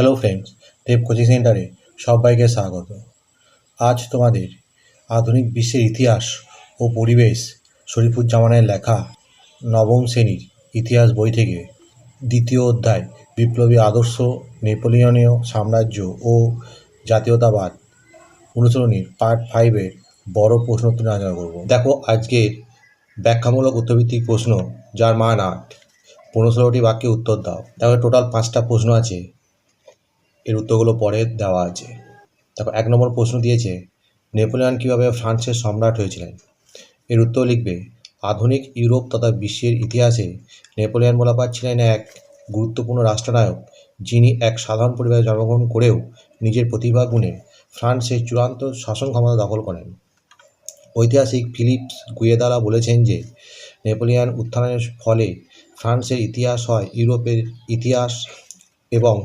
Hello friends দেব coaching সেন্টারে সবাইকে স্বাগত। আজ তোমাদের আধুনিক বিশ্বের ইতিহাস ও পরিবেশ শরীফুজ্জামানের লেখা নবম শ্রেণির ইতিহাস বই থেকে দ্বিতীয় অধ্যায় বিপ্লবী আদর্শ, নেপোলিয়নীয় সাম্রাজ্য ও জাতীয়তাবাদ অনুসরণীর পার্ট ফাইভের বড় প্রশ্ন তুলে আলোচনা করব। দেখো আজকের ব্যাখ্যামূলক উত্তরভিত্তিক প্রশ্ন যার মান আট। পনেরো ষোলোটি বাক্যে উত্তর দাও। দেখো টোটাল পাঁচটা প্রশ্ন আছে। এর উত্তরগুলো পরে দেওয়া আছে। দেখো, এক নম্বর প্রশ্ন দিয়েছে, নেপোলিয়ন কীভাবে ফ্রান্সের সম্রাট হয়েছিলেন? এর উত্তর লিখবে, আধুনিক ইউরোপ তথা বিশ্বের ইতিহাসে নেপোলিয়ন বোনাপার্ট ছিলেন এক গুরুত্বপূর্ণ রাষ্ট্রনায়ক, যিনি এক সাধারণ পরিবারে জন্মগ্রহণ করেও নিজের প্রতিভা গুণে ফ্রান্সের চূড়ান্ত শাসন ক্ষমতা দখল করেন। ঐতিহাসিক ফিলিপস গুয়েদারা বলেছেন যে, নেপোলিয়ান উত্থানের ফলে ফ্রান্সের ইতিহাস হয় ইউরোপের ইতিহাস এবং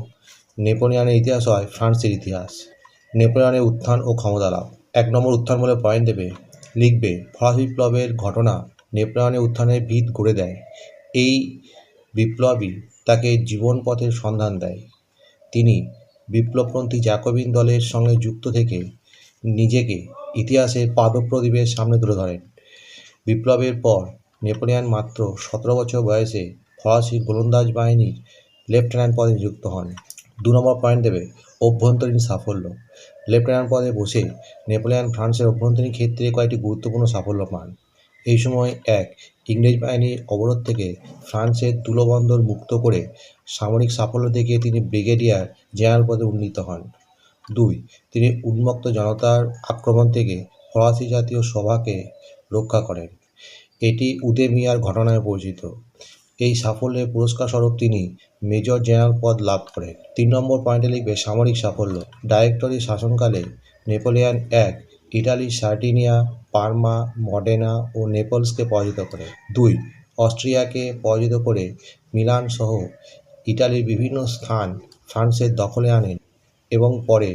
নেপোলিয়নের ইতিহাস হয় ফ্রান্সের ইতিহাস। নেপোলিয়ানের উত্থান ও ক্ষমতা লাভ। এক নম্বর উত্থান বলে পয়েন্ট দেবে। লিখবে, ফরাসি বিপ্লবের ঘটনা নেপোলিয়ানের উত্থানের ভিত গড়ে দেয়। এই বিপ্লবী তাকে জীবন পথের সন্ধান দেয়। তিনি বিপ্লবপন্থী জ্যাকোবিন দলের সঙ্গে যুক্ত থেকে নিজেকে ইতিহাসের পাদপ্রদীপের সামনে তুলে ধরেন। বিপ্লবের পর নেপোলিয়ান মাত্র সতেরো বছর বয়সে ফরাসি গোলন্দাজ বাহিনীর লেফটেন্যান্ট পদে নিযুক্ত হন। দু নম্বর পয়েন্ট দেবে অভ্যন্তরীণ সাফল্য। লেফটেন্যান্ট পদে বসে নেপোলিয়ান ফ্রান্সের অভ্যন্তরীণ ক্ষেত্রে কয়েকটি গুরুত্বপূর্ণ সাফল্য পান। এই সময় এক, ইংরেজ বাহিনীর অবরোধ থেকে ফ্রান্সের তুলোবন্দর মুক্ত করে সামরিক সাফল্য দেখিয়ে তিনি ব্রিগেডিয়ার জেনারেল পদে উন্নীত হন। দুই, তিনি উন্মুক্ত জনতার আক্রমণ থেকে ফরাসি জাতীয় সভাকে রক্ষা করেন। এটি উদে মিয়ার ঘটনায় পরিচিত। এই সাফল্যের পুরস্কার স্বরূপ তিনি মেজর জেনারেল পদ লাভ করেন তিন নম্বর পয়েন্টে লিখবে সামরিক সাফল্য। ডাইরেক্টরি শাসনকালে নেপোলিয়ান এক ইটালির সার্ডিনিয়া, পার্মা, মডেনা ও নেপলসকে পরাজিত করে। দুই, অস্ট্রিয়াকে পরাজিত করে মিলান সহ ইটালির বিভিন্ন স্থান ফ্রান্সের দখলে আনেন এবং পরে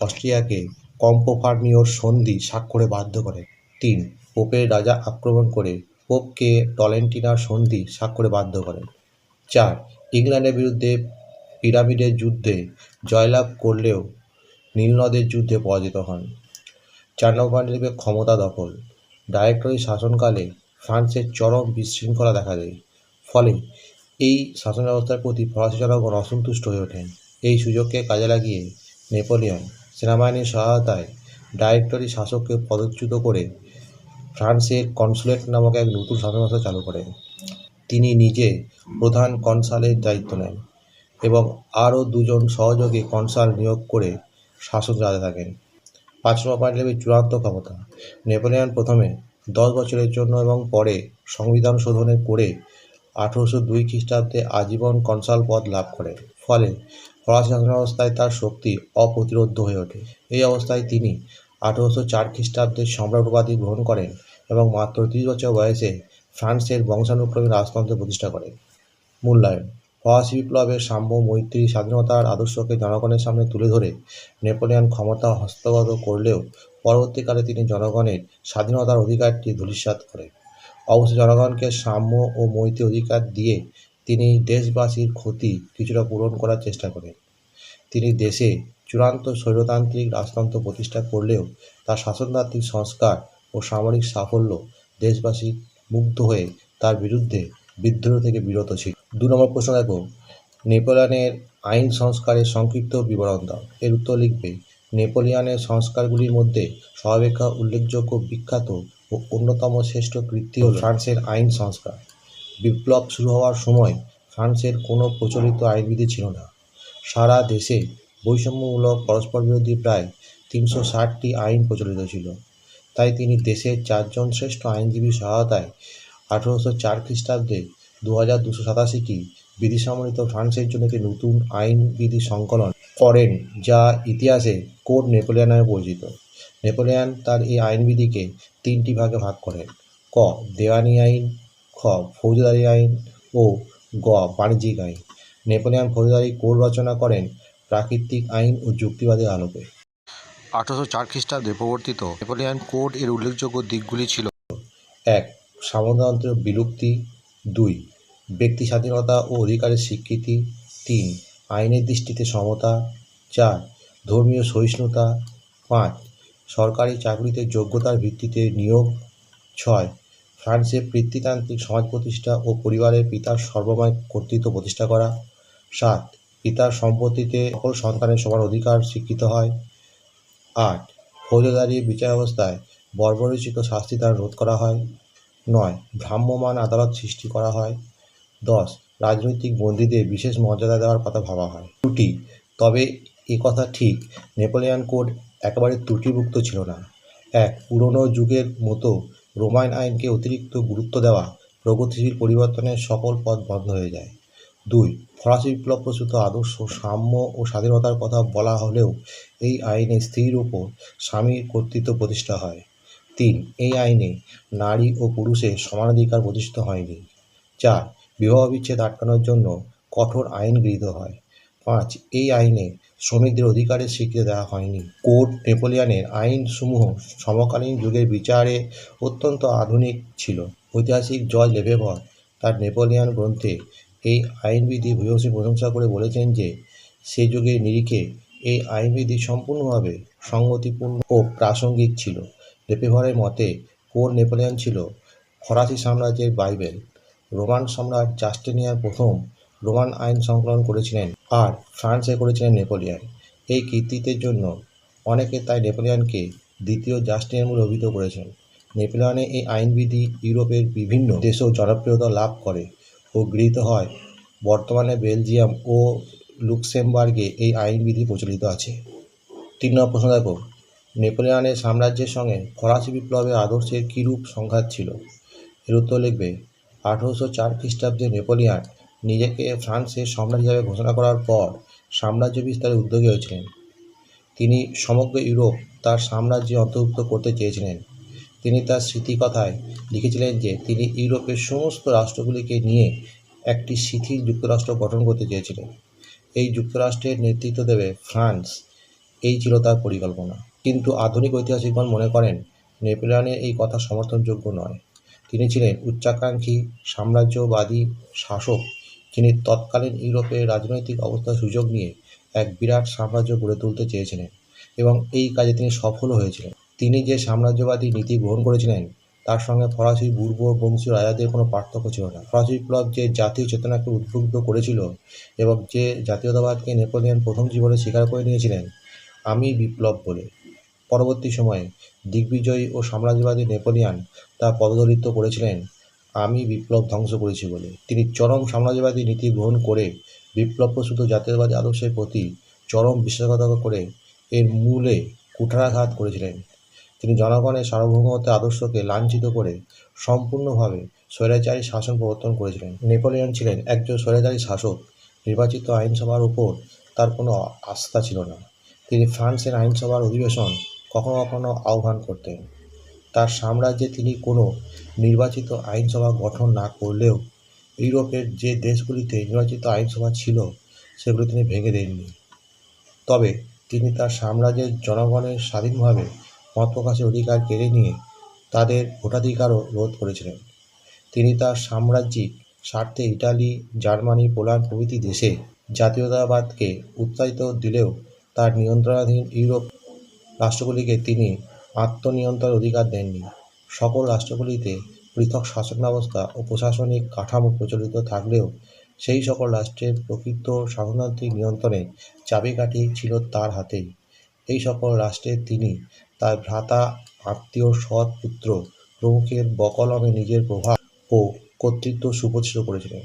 অস্ট্রিয়াকে কম্পোফার্মিওর সন্ধি স্বাক্ষরে বাধ্য করে। তিন, পোপের রাজা আক্রমণ করে পোপকে টলেন্টিনার সন্ধি স্বাক্ষরে বাধ্য করেন চার ইংল্যান্ডের বিরুদ্ধে পিরামিডের যুদ্ধে জয়লাভ করলেও নীলনদের যুদ্ধে পরাজিত হন। চার নম্বর ক্ষমতা দখল। ডাইরেক্টরি শাসনকালে ফ্রান্সের চরম বিশৃঙ্খলা দেখা দেয়। ফলে এই শাসন ব্যবস্থার প্রতি ফরাসি জনগণ অসন্তুষ্ট হয়ে ওঠেন। এই সুযোগকে কাজে লাগিয়ে নেপোলিয়ন সেনাবাহিনীর সহায়তায় ডাইরেক্টরি শাসককে পদচ্যুত করে ফ্রান্সের কনসুলেট নামক এক নতুন শাসন ব্যবস্থা চালু করেন। তিনি নিজে প্রধান কনসালের দায়িত্ব নেন এবং আরও দুজন সহযোগী কনসাল নিয়োগ করে শাসন চালাতে থাকেন। পাঁচ নম্বর পয়েন্ট লেবে চূড়ান্ত ক্ষমতা। নেপোলিয়ন প্রথমে দশ বছরের জন্য এবং পরে সংবিধান শোধনের করে আঠেরোশো দুই খ্রিস্টাব্দে আজীবন কনসাল পদ লাভ করেন ফলে ফরাসি শাসন ব্যবস্থায় তার শক্তি অপ্রতিরোধ্য হয়ে ওঠে। এই অবস্থায় তিনি আঠেরোশো চার খ্রিস্টাব্দে সম্রাট উপাধি গ্রহণ করেন এবং মাত্র তিরিশ বছর বয়সে ফ্রান্সের বংশানুক্রমে রাজতন্ত্র প্রতিষ্ঠা করে। মূল্যায়ন। ফরাসি বিপ্লবের সাম্য, মৈত্রী, স্বাধীনতার আদর্শকে জনগণের সামনে তুলে ধরে নেপোলিয়ন ক্ষমতা হস্তগত করলেও পরবর্তীকালে তিনি জনগণের স্বাধীনতার অধিকারটি ধূলিসাৎ করেন অবশ্য জনগণকে সাম্য ও মৈত্রী অধিকার দিয়ে তিনি দেশবাসীর ক্ষতি কিছুটা পূরণ করার চেষ্টা করেন। তিনি দেশে চূড়ান্ত স্বৈরতান্ত্রিক রাজতন্ত্র প্রতিষ্ঠা করলেও তার শাসনতান্ত্রিক সংস্কার ও সামরিক সাফল্য দেশবাসী মুগ্ধ হয়ে তার বিরুদ্ধে বিদ্রোহ থেকে বিরত ছিল। দু নম্বর প্রশ্ন দেখো, নেপোলিয়ানের আইন সংস্কারের সংক্ষিপ্ত বিবরণ দাও। এর উত্তর লিখবে, নেপোলিয়ানের সংস্কারগুলির মধ্যে সর্বাপেক্ষা উল্লেখযোগ্য বিখ্যাত ও অন্যতম শ্রেষ্ঠ কৃতি হল ফ্রান্সের আইন সংস্কার। বিপ্লব শুরু হওয়ার সময় ফ্রান্সের কোনো প্রচলিত আইনবিধি ছিল না। সারা দেশে বৈষম্যমূলক পরস্পর বিরোধী প্রায় তিনশো ষাটটি আইন প্রচলিত ছিল। তাই তিনি দেশের চারজন শ্রেষ্ঠ আইনজীবীর সহায়তায় আঠেরোশো চার খ্রিস্টাব্দে দু হাজার দুশো সাতাশিটি বিধি সম্বলিত ফ্রান্সের জন্য একটি নতুন আইন বিধি সংকলন করেন, যা ইতিহাসে কোড নেপোলিয়ান নামে পরিচিত। নেপোলিয়ান তার এই আইনবিধিকে তিনটি ভাগে ভাগ করেন ক, দেওয়ানি আইন, খ, ফৌজদারি আইন ও গ, বাণিজ্যিক আইন। নেপোলিয়ান ফৌজদারি কোড রচনা করেন প্রাকৃতিক আইন ও যুক্তিবাদের আলোকে। আঠারোশো চার খ্রিস্টাব্দে প্রবর্তিত নেপোলিয়ান কোড এর উল্লেখযোগ্য দিকগুলি ছিল। এক সামন্ততন্ত্রের বিলুপ্তি। দুই, ব্যক্তি স্বাধীনতা ও অধিকারের স্বীকৃতি। তিন, আইনের দৃষ্টিতে সমতা। চার, ধর্মীয় সহিষ্ণুতা। পাঁচ, সরকারি চাকরিতে যোগ্যতার ভিত্তিতে নিয়োগ। ছয় ফ্রান্সে পিতৃতান্ত্রিক সমাজ প্রতিষ্ঠা ও পরিবারের পিতার সর্বময় কর্তৃত্ব প্রতিষ্ঠা করা। সাত, পিতার সম্পত্তিতে সকল সন্তানের সমান অধিকার স্বীকৃত হয়। আট। ফৌজদারি বিচার ব্যবস্থায় বর্বরোচিত শাস্তি দ্বারা রোধ করা হয়। নয়, ভ্রাম্যমাণ আদালত সৃষ্টি করা হয়। দশ, রাজনৈতিক বন্দীদের বিশেষ মর্যাদা দেওয়ার কথা ভাবা হয়। ত্রুটি তবে এ কথা ঠিক, নেপোলিয়ান কোড একেবারে ত্রুটিমুক্ত ছিল না। এক, পুরনো যুগের মতো রোমান আইনকে অতিরিক্ত গুরুত্ব দেওয়া প্রগতিশীল পরিবর্তনের সকল পথ বন্ধ হয়ে যায়। দুই, ফরাসি বিপ্লব প্রসূত আদর্শ, সাম্য ও স্বাধীনতার কথা বলা হলেও এই আইনে স্ত্রীর উপর স্বামীর কর্তৃত্ব প্রতিষ্ঠা হয়। তিন, এই আইনে নারী ও পুরুষের সমানাধিকার প্রতিষ্ঠিত হয়নি। চার, বিবাহ বিচ্ছেদ আটকানোর জন্য কঠোর আইন গৃহীত হয়। পাঁচ, এই আইনে শ্রমিকদের অধিকারের স্বীকৃতি দেওয়া হয়নি। কোড নেপোলিয়ানের আইনসমূহ সমকালীন যুগের বিচারে অত্যন্ত আধুনিক ছিল। ঐতিহাসিক জর্জ লেভেভর তার নেপোলিয়ান গ্রন্থে এই আইনবিধি ভূয়সী প্রশংসা করে বলেছেন যে, সে যুগের নিরিখে এই আইনবিধি সম্পূর্ণভাবে সংগতিপূর্ণ ও প্রাসঙ্গিক ছিল। লেপেভরের মতে কোড নেপোলিয়ান ছিল ফরাসি সাম্রাজ্যের বাইবেল। রোমান সম্রাট জাস্টেনিয়ার প্রথম রোমান আইন সংকলন করেছিলেন আর ফ্রান্সে করেছিলেন নেপোলিয়ান। এই কৃতিত্বের জন্য অনেকে তাই নেপোলিয়ানকে দ্বিতীয় জাস্টিনিয়ান বলে অভিহিত করেছেন। নেপোলিয়নের এই আইনবিধি ইউরোপের বিভিন্ন দেশেও জনপ্রিয়তা লাভ করে। ও গৃহীত হয়। বর্তমানে বেলজিয়াম ও লুক্সেমবার্গে এই আইনবিধি প্রচলিত আছে। তিন নম্বর প্রশ্ন দেখো। নেপোলিয়ানের সাম্রাজ্যের সঙ্গে ফরাসি বিপ্লবের আদর্শের কীরূপ সংঘাত ছিল? এর উত্তর লিখবে, আঠেরোশো চার খ্রিস্টাব্দে নেপোলিয়ান নিজেকে ফ্রান্সের সম্রাট হিসাবে ঘোষণা করার পর সাম্রাজ্য বিস্তারে উদ্যোগী হয়েছিলেন। তিনি সমগ্র ইউরোপ তার সাম্রাজ্যে অন্তর্ভুক্ত করতে চেয়েছিলেন। তিনি তার স্মৃতিকথায় লিখেছিলেন যে তিনি ইউরোপের সমস্ত রাষ্ট্রগুলিকে নিয়ে একটি শিথিল যুক্তরাষ্ট্র গঠন করতে চেয়েছিলেন। এই যুক্তরাষ্ট্রের নেতৃত্ব দেবে ফ্রান্স। এই ছিল তার পরিকল্পনা। কিন্তু আধুনিক ঐতিহাসিকগণ মনে করেন নেপোলিয়নের এই কথা সমর্থনযোগ্য নয়। তিনি ছিলেন উচ্চাকাঙ্ক্ষী, সাম্রাজ্যবাদী শাসক, যিনি তৎকালীন ইউরোপের রাজনৈতিক অবস্থার সুযোগ নিয়ে এক বিরাট সাম্রাজ্য গড়ে তুলতে চেয়েছিলেন এবং এই কাজে তিনি সফলও হয়েছিলেন। তিনি যে সাম্রাজ্যবাদী নীতি গ্রহণ করেছিলেন, তার সঙ্গে ফরাসি পূর্ব বংশীয় রাজাদের কোনো পার্থক্য ছিল না। ফরাসি বিপ্লব যে জাতীয় চেতনাকে উদ্বুদ্ধ করেছিল এবং যে জাতীয়তাবাদকে নেপোলিয়ন প্রথম জীবনে স্বীকার করে নিয়েছিলেন, আমি বিপ্লব বলে। পরবর্তী সময়ে দিগ্বিজয়ী ও সাম্রাজ্যবাদী নেপোলিয়ান তা পদদলিত করেছিলেন, আমি বিপ্লব ধ্বংস করেছি বলে। তিনি চরম সাম্রাজ্যবাদী নীতি গ্রহণ করে বিপ্লব প্রসূত জাতীয়তাবাদী আদর্শের প্রতি চরম বিশ্বাসঘাতকতা করে এর মূলে কুঠারাঘাত করেছিলেন। তিনি জনগণের সার্বভৌমত্বের আদর্শকে লাঞ্ছিত করে সম্পূর্ণভাবে স্বৈরাচারী শাসন প্রবর্তন করেছিলেন। নেপোলিয়ন ছিলেন একজন স্বৈরাচারী শাসক। নির্বাচিত আইনসভার উপর তার কোনো আস্থা ছিল না। তিনি ফ্রান্সের আইনসভার অধিবেশন কখনো কখনো আহ্বান করতেন। তার সাম্রাজ্যে তিনি কোনো নির্বাচিত আইনসভা গঠন না করলেও ইউরোপের যে দেশগুলিতে নির্বাচিত আইনসভা ছিল, সেগুলো তিনি ভেঙে দেননি। তবে তিনি তার সাম্রাজ্যের জনগণের স্বাধীনভাবে মত প্রকাশের অধিকার কেড়ে নিয়ে তাদের ভোটাধিকারও রোধ করেছিলেন। তিনি তার সাম্রাজ্যিক স্বার্থে ইটালি, জার্মানি, পোল্যান্ড প্রভৃতি দেশে জাতীয়তাবাদকে উৎসাহিত দিলেও তার নিয়ন্ত্রণাধীন ইউরোপ রাষ্ট্রগুলিকে তিনি আত্মনিয়ন্ত্রণের অধিকার দেননি। সকল রাষ্ট্রগুলিতে পৃথক শাসন ব্যবস্থা ও প্রশাসনিক কাঠামো প্রচলিত থাকলেও সেই সকল রাষ্ট্রের প্রকৃত শাসনতান্ত্রিক নিয়ন্ত্রণে চাবিকাঠি ছিল তার হাতেই। এই সকল রাষ্ট্রে তিনি তার ভ্রাতা, আত্মীয়, সৎ পুত্র প্রমুখের বকলমে নিজের প্রভাব ও কর্তৃত্ব সুপ্রতিষ্ঠিত করেছিলেন।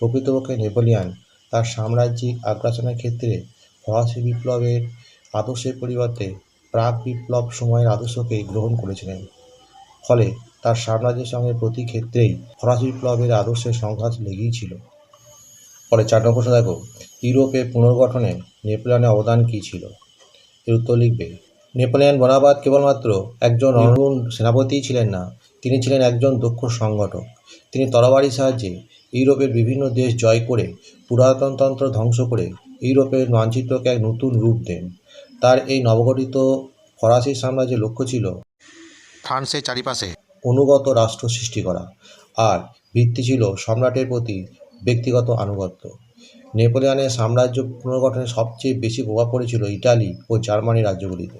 প্রকৃতপক্ষে নেপোলিয়ান তার সাম্রাজ্যিক আগ্রাসনের ক্ষেত্রে ফরাসি বিপ্লবের আদর্শের পরিবর্তে প্রাক বিপ্লব সময়ের আদর্শকে গ্রহণ করেছিলেন। ফলে তার সাম্রাজ্যের সঙ্গে প্রতি ক্ষেত্রেই ফরাসি বিপ্লবের আদর্শের সংঘাত লেগেই ছিল। পরে চার নম্বর দেখো ইউরোপের পুনর্গঠনে নেপোলিয়নের অবদান কী ছিল? উত্তর লিখবে। নেপোলিয়ন বনাপাত কেবলমাত্র একজন অরুণ সেনাপতিই ছিলেন না তিনি ছিলেন একজন দক্ষ সংগঠক। তিনি তরবারির সাহায্যে ইউরোপের বিভিন্ন দেশ জয় করে পুরাতনতন্ত্র ধ্বংস করে ইউরোপের মানচিত্রকে এক নতুন রূপ দেন। তার এই নবগঠিত ফরাসি সাম্রাজ্যের লক্ষ্য ছিল ফ্রান্সের চারিপাশে অনুগত রাষ্ট্র সৃষ্টি করা আর ভিত্তি ছিল সম্রাটের প্রতি ব্যক্তিগত আনুগত্য। নেপোলিয়নের সাম্রাজ্য পুনর্গঠনে সবচেয়ে বেশি প্রভাব পড়েছিল ইটালি ও জার্মানি রাজ্যগুলিতে।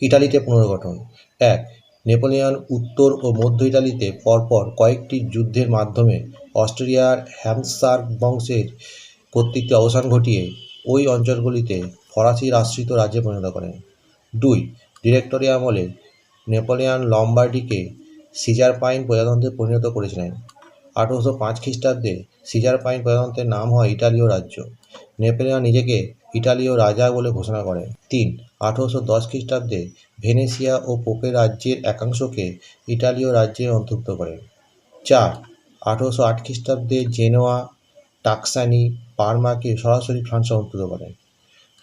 ইটালিতে পুনর্গঠন। এক, নেপোলিয়ন উত্তর ও মধ্য ইটালিতে পরপর কয়েকটি যুদ্ধের মাধ্যমে অস্ট্রিয়ার হ্যামসার বংশের কর্তৃত্বে অবসান ঘটিয়ে ওই অঞ্চলগুলিতে ফরাসি আশ্রিত রাজ্যে পরিণত করেন। দুই ডিরেক্টরি আমলে নেপোলিয়ন লম্বার্ডিকে সিজার পাইন প্রজাতন্ত্রে পরিণত করেছিলেন। আঠেরোশো পাঁচ খ্রিস্টাব্দে সিজার পাইন প্রজাতন্ত্রের নাম হয় ইটালীয় রাজ্য। নেপোলিয়ন নিজেকে ইটালীয় রাজা বলে ঘোষণা করেন। তিন, আঠেরোশো দশ খ্রিস্টাব্দে ভেনেসিয়া ও পোপের রাজ্যের একাংশকে ইটালীয় রাজ্যে অন্তর্ভুক্ত করেন। চার, আঠেরোশো আট খ্রিস্টাব্দে জেনোয়া, টাক্সানি, পারমাকে সরাসরি ফ্রান্সে অন্তর্ভুক্ত করেন।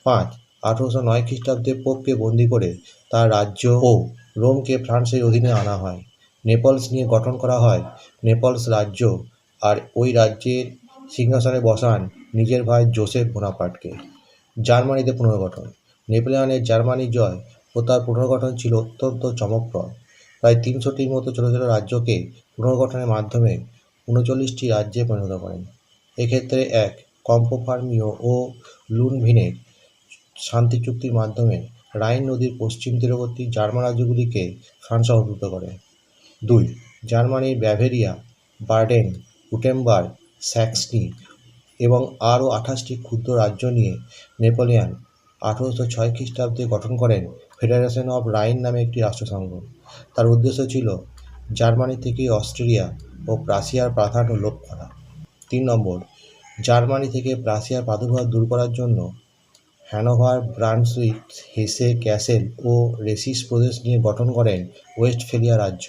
পাঁচ, আঠেরোশো নয় খ্রিস্টাব্দে পোপকে বন্দি করে তার রাজ্য ও রোমকে ফ্রান্সের অধীনে আনা হয়। নেপলস নিয়ে গঠন করা হয়। নেপলস রাজ্য আর ওই রাজ্যের সিংহাসনে বসান নিজের ভাই জোসেফ বোনাপার্টকে। জার্মানিতে পুনর্গঠন। নেপোলিয়নের জার্মানি জয় ও তার পুনর্গঠন ছিল অত্যন্ত চমকপ্রদ। প্রায় তিনশোটির মতো ছোটো ছোটো রাজ্যকে পুনর্গঠনের মাধ্যমে উনচল্লিশটি রাজ্যে পরিণত করেন। এক্ষেত্রে এক, কম্পোফার্মিও ও লুনভিনের শান্তি চুক্তির মাধ্যমে রাইন নদীর পশ্চিম তীরবর্তী জার্মান রাজ্যগুলিকে ফ্রান্স অন্তর্ভুক্ত করে। দুই জার্মানির ব্যাভেরিয়া, বার্ডেন উটেমবার্গ স্যাক্সনি এবং আরও আঠাশটি ক্ষুদ্র রাজ্য নিয়ে নেপোলিয়ান আঠেরোশো ছয় খ্রিস্টাব্দে গঠন করেন ফেডারেশন অফ রাইন নামে একটি রাষ্ট্রসংঘ। তার উদ্দেশ্য ছিল জার্মানি থেকে অস্ট্রেলিয়া ও প্রাসিয়ার প্রাধান্য লোপ করা। তিন নম্বর, জার্মানি থেকে প্রাসিয়ার প্রাদুর্ভাব দূর করার জন্য হ্যানোভার, ব্রান্সউইক, হেসে, ক্যাসেল ও রেসিস প্রদেশ নিয়ে গঠন করেন ওয়েস্টফেলিয়া রাজ্য।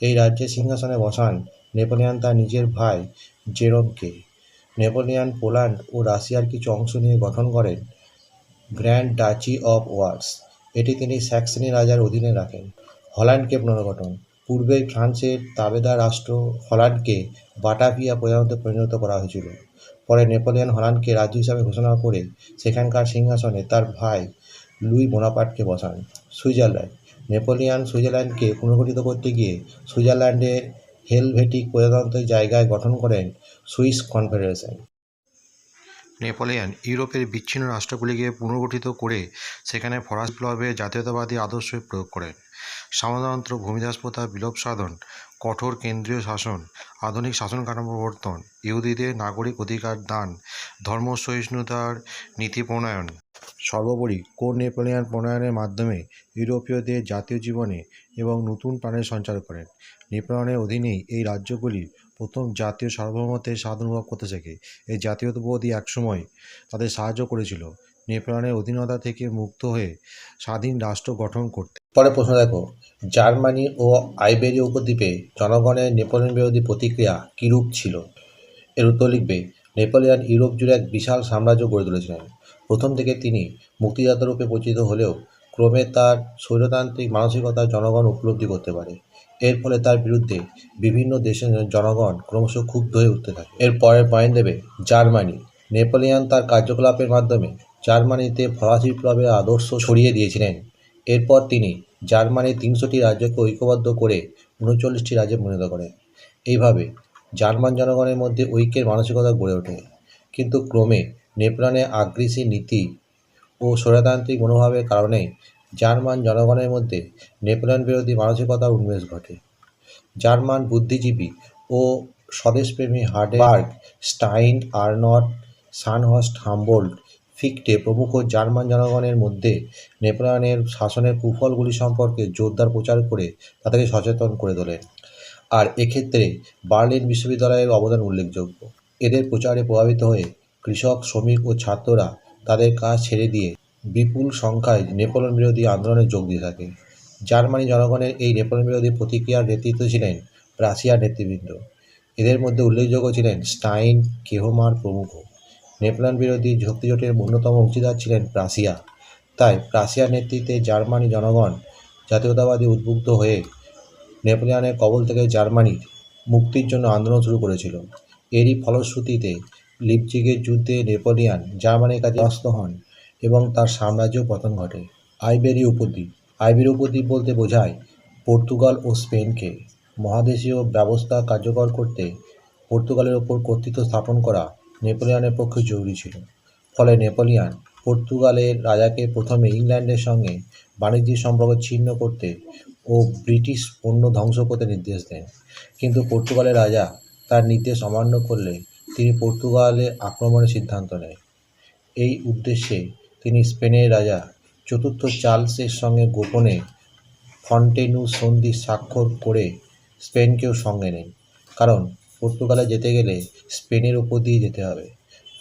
এই রাজ্যের সিংহাসনে বসান নেপোলিয়ান তার নিজের ভাই জেরমকে নেপোলিয়ান, পোল্যান্ড ও রাশিয়ার কিছু অংশ নিয়ে গঠন করেন গ্র্যান্ড ডাচি অফ ওয়ার্স এটি তিনি স্যাক্সনি রাজার অধীনে রাখেন। হল্যান্ডকে পুনর্গঠন। পূর্বে ফ্রান্সের তাবেদা রাষ্ট্র হল্যান্ডকে বাটাভিয়া প্রজাতন্ত্রে পরিণত করা হয়েছিল। পরে নেপোলিয়ন হল্যান্ডকে রাজ্য হিসাবে ঘোষণা করে সেখানকার সিংহাসনে তার ভাই লুই বোনাপার্টকে বসান। সুইজারল্যান্ড। নেপোলিয়ন সুইজারল্যান্ডকে পুনর্গঠিত করতে গিয়ে সুইজারল্যান্ডের হেলভেটিক প্রজাতন্ত্রের জায়গায় গঠন করেন সুইস কনফেডারেশন। নেপোলিয়ান ইউরোপের বিচ্ছিন্ন রাষ্ট্রগুলিকে পুনর্গঠিত করে সেখানে ফরাসি বিপ্লবে জাতীয়তাবাদী আদর্শ প্রয়োগ করেন। সামন্ততন্ত্র ভূমিদাস প্রথা বিলোপ সাধন কঠোর কেন্দ্রীয় শাসন, আধুনিক শাসন কাঠামো প্রবর্তন, ইহুদিদের নাগরিক অধিকার দান ধর্ম সহিষ্ণুতার নীতি প্রণয়ন। সর্বোপরি কোর নেপোলিয়ন প্রণয়নের মাধ্যমে ইউরোপীয়দের জাতীয় জীবনে এবং নতুন প্রাণের সঞ্চার করেন। নেপোলিয়নের অধীনেই এই রাজ্যগুলি প্রথম জাতীয় সার্বভৌমত্বের স্বাদ অনুভব করতে শেখে। এই জাতীয়তাবোধই একসময় তাদের সাহায্য করেছিল। নেপোলিয়নের অধীনতা থেকে মুক্ত হয়ে স্বাধীন রাষ্ট্র গঠন করতে। পরে প্রশ্ন দেখো, জার্মানি ও আইবেরীয় উপদ্বীপে জনগণের নেপোলিয়ন বিরোধী প্রতিক্রিয়া কীরূপ ছিল? এর উত্তর লিখবে, নেপোলিয়ন ইউরোপ জুড়ে এক বিশাল সাম্রাজ্য গড়ে তুলেছিলেন। প্রথম থেকে তিনি মুক্তিদাতা রূপে পরিচিত হলেও ক্রমে তার স্বৈরতান্ত্রিক মানসিকতা জনগণ উপলব্ধি করতে পারে। এর ফলে তার বিরুদ্ধে বিভিন্ন দেশের জনগণ ক্রমশ ক্ষুব্ধ হয়ে উঠতে থাকে। এর পরের পয়েন্ট দেবে, জার্মানি। নেপোলিয়ান তার কার্যকলাপের মাধ্যমে জার্মানিতে ফরাসি বিপ্লবের আদর্শ ছড়িয়ে দিয়েছিলেন। এরপর তিনি জার্মানির তিনশোটি রাজ্যকে ঐক্যবদ্ধ করে উনচল্লিশটি রাজ্যে পরিণত করেন। এইভাবে জার্মান জনগণের মধ্যে ঐক্যের মানসিকতা গড়ে ওঠে। কিন্তু ক্রমে নেপোলিয়নের আগ্রাসী নীতি ও স্বৈরতান্ত্রিক মনোভাবের কারণে জার্মান জনগণের মধ্যে নেপোলিয়ন বিরোধী মানসিকতার উন্মেষ ঘটে। জার্মান বুদ্ধিজীবী ও স্বদেশপ্রেমী Hardenberg, Stein Arndt Scharnhorst Humboldt Fichte প্রমুখ জার্মান জনগণের মধ্যে নেপোলিয়নের শাসনের কুফলগুলি সম্পর্কে জোরদার প্রচার করে তাদেরকে সচেতন করে তোলেন আর এক্ষেত্রে বার্লিন বিশ্ববিদ্যালয়ের অবদান উল্লেখযোগ্য। এদের প্রচারে প্রভাবিত হয়ে কৃষক, শ্রমিক ও ছাত্ররা তাদের কাজ ছেড়ে দিয়ে বিপুল সংখ্যায় নেপোলিয়ন বিরোধী আন্দোলনে যোগ দিয়ে থাকে। জার্মানি জনগণের এই নেপোলিয়ন বিরোধী প্রতিক্রিয়ার নেতৃত্ব ছিলেন রাশিয়ার নেতৃবৃন্দ। এদের মধ্যে উল্লেখযোগ্য ছিলেন স্টাইন, কেহমার প্রমুখ। নেপোলিয়ন বিরোধী শক্তিজোটের অন্যতম অংশীদার ছিলেন প্রাসিয়া। তাই প্রাসিয়ার নেতৃত্বে জার্মানি জনগণ জাতীয়তাবাদী উদ্বুদ্ধ হয়ে নেপোলিয়ানের কবল থেকে জার্মানির মুক্তির জন্য আন্দোলন শুরু করেছিল। এরই ফলশ্রুতিতে লিপজিগের যুদ্ধে নেপোলিয়ান জার্মানির কাছে অস্ত হন এবং তার সাম্রাজ্য পতন ঘটে। আইবেরি উপদ্বীপ। আইবেরি উপদ্বীপ বলতে বোঝায় পর্তুগাল ও স্পেনকে। মহাদেশীয় ব্যবস্থা কার্যকর করতে পর্তুগালের ওপর কর্তৃত্ব স্থাপন করা নেপোলিয়নের পক্ষে জরুরি ছিল। ফলে নেপোলিয়ন পর্তুগালের রাজাকে প্রথমে ইংল্যান্ডের সঙ্গে বাণিজ্যিক সম্পর্ক ছিন্ন করতে ও ব্রিটিশ পণ্য ধ্বংস করতে নির্দেশ দেন। কিন্তু পর্তুগালের রাজা তার নির্দেশ অমান্য করলে তিনি পর্তুগালে আক্রমণের সিদ্ধান্ত নেয় এই উদ্দেশ্যে তিনি স্পেনের রাজা চতুর্থ চার্লসের সঙ্গে গোপনে ফন্টেনু সন্ধি স্বাক্ষর করে স্পেনকেও সঙ্গে নেন। কারণ পর্তুগালে যেতে গেলে স্পেনের ওপর দিয়ে যেতে হবে।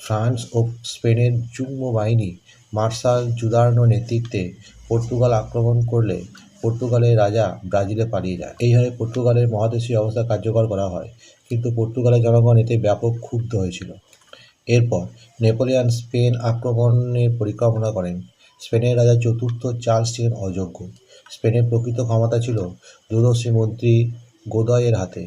ফ্রান্স ও স্পেনের যুগ্ম বাহিনী মার্শাল জুদার্নো নেতৃত্বে পর্তুগাল আক্রমণ করলে পর্তুগালের রাজা ব্রাজিলে পালিয়ে যায়। এইভাবে পর্তুগালের মহাদেশীয় অবস্থা কার্যকর করা হয়, কিন্তু পর্তুগালের জনগণ এতে ব্যাপক ক্ষুব্ধ হয়েছিল। এরপর নেপোলিয়ন স্পেন আক্রমণের পরিকল্পনা করেন। স্পেনের রাজা চতুর্থ চার্লস ছিলেন অযোগ্য। স্পেনের প্রকৃত ক্ষমতা ছিল দূরদর্শী মন্ত্রী গোদয়ের হাতে।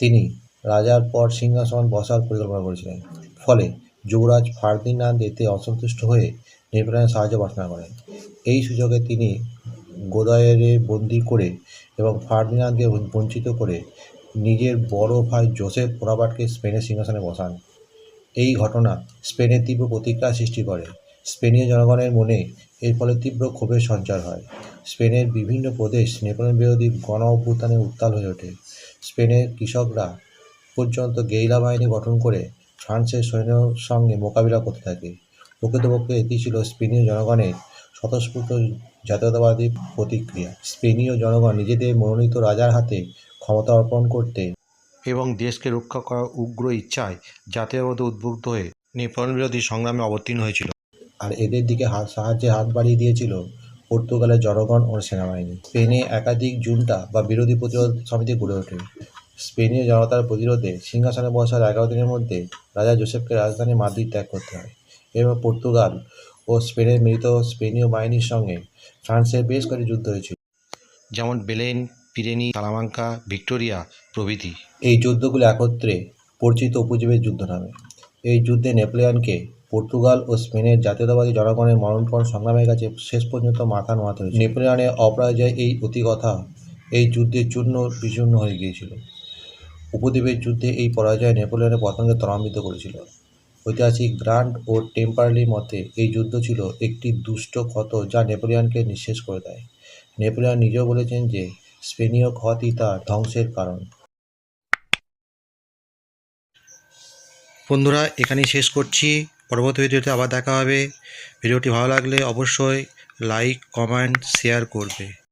তিনি রাজার পর সিংহাসন বসার পরিকল্পনা করেছিলেন। ফলে যুবরাজ ফার্দিনান্দ এতে অসন্তুষ্ট হয়ে নেপোলিয়নের সাহায্য প্রার্থনা করেন। এই সুযোগে তিনি গোদয়ের বন্দি করে এবং ফার্দিনান্দকে বঞ্চিত করে নিজের বড় ভাই জোসেফ পোনাপাটকে স্পেনের সিংহাসনে বসান। এই ঘটনা স্পেনের তীব্র প্রতিক্রিয়া সৃষ্টি করে। স্পেনীয় জনগণের মনে এর ফলে তীব্র ক্ষোভের সঞ্চার হয়। স্পেনের বিভিন্ন প্রদেশ নেপোলিয়ন বিরোধী গণ অভ্যুত্থানে উত্তাল হয়ে ওঠে। স্পেনের কৃষকরা পর্যন্ত গেরিলা বাহিনী গঠন করে ফ্রান্সের সৈন্য সঙ্গে মোকাবিলা করতে থাকে। প্রকৃতপক্ষে এটি ছিল স্পেনীয় জনগণের স্বতঃস্ফূর্ত জাতীয়তাবাদী প্রতিক্রিয়া। স্পেনীয় জনগণ নিজেদের মনোনীত রাজার হাতে ক্ষমতা অর্পণ করতে এবং দেশকে রক্ষা করার উগ্র ইচ্ছায় জাতীয়বাদে উদ্বুদ্ধ হয়ে নেপাল বিরোধী সংগ্রামে অবতীর্ণ হয়েছিল। আর এদের দিকে হাত সাহায্যে হাত বাড়িয়ে দিয়েছিল পর্তুগালের জনগণ ও সেনাবাহিনী। স্পেনে একাধিক জুনটা বা বিরোধী প্রতিরোধ সমিতি গড়ে ওঠে। স্পেনীয় জনতার প্রতিরোধে সিংহাসনে বসার এগারো দিনের মধ্যে রাজা জোসেফকে রাজধানী মাদ্রিদ ত্যাগ করতে হয়। এবং পর্তুগাল ও স্পেনের মিলিত স্পেনীয় বাহিনীর সঙ্গে ফ্রান্সের বেশ কয়েকটি যুদ্ধ হয়েছিল। যেমন বেলেন পিরেনি সালামাঙ্কা ভিক্টোরিয়া প্রভৃতি। এই যুদ্ধগুলো একত্রে পরিচিত উপজীবের যুদ্ধ নামে। এই যুদ্ধে নেপোলিয়নকে পর্তুগাল ও স্পেনের জাতীয়তাবাদী জনগণের মরণপণ সংগ্রামের কাছে শেষ পর্যন্ত মাথা নোয়াতে হয়েছে নেপোলিয়নের অপরাজয় এই অতিকথা এই যুদ্ধের চূর্ণ বিচূর্ণ হয়ে গিয়েছিল। উপদ্বীপের যুদ্ধে এই পরাজয় নেপোলিয়নের পতনকে ত্বরান্বিত করেছিল। ঐতিহাসিক গ্রান্ট ও টেম্পারলির মতে, এই যুদ্ধ ছিল একটি দুষ্ট ক্ষত যা নেপোলিয়নকে নিঃশেষ করে দেয়। নেপোলিয়ন নিজেও বলেছেন যে, স্পেনীয় ক্ষতই তার ধ্বংসের কারণ। বন্ধুরা, এখানেই শেষ করছি। পরবর্তী ভিডিওতে আবার দেখা হবে। ভিডিওটি ভালো লাগলে অবশ্যই লাইক, কমেন্ট, শেয়ার করবে।